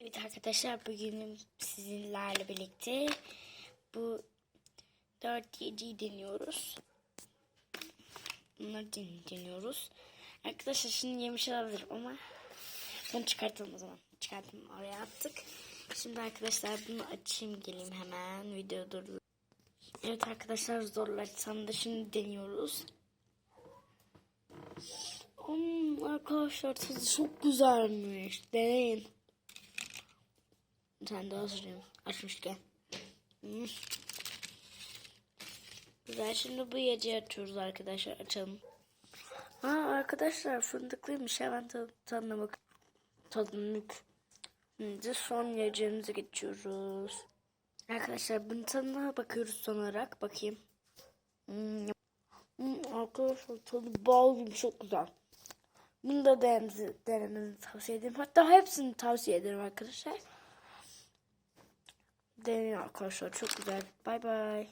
Evet arkadaşlar bugün sizinlerle birlikte bu 4 7'yi deniyoruz. Bunları den- deniyoruz. Arkadaşlar şimdi yemiş olabilir ama bunu çıkartalım o zaman. Çıkartalım oraya attık. Şimdi arkadaşlar bunu açayım geleyim hemen video durdu. Evet arkadaşlar zorlarsam da şimdi deniyoruz. Hmm, arkadaşlar tadı çok güzelmiş. Deneyin. Sen daha süreyim. Açmışken. Hmm. Güzel şimdi bu yiyeceği açıyoruz arkadaşlar. Açalım. Ha arkadaşlar fındıklıymış. Hemen tad tadına bak. Tadını Şimdi son yiyeceğimize geçiyoruz. Arkadaşlar bunun tadına bakıyoruz son olarak. Bakayım. Hmm. Hmm, arkadaşlar tadı bal gibi çok güzel. Bunu da denemenizi, denemenizi tavsiye ederim. Hatta hepsini tavsiye ederim arkadaşlar. Deneyin arkadaşlar çok güzel. Bay bay.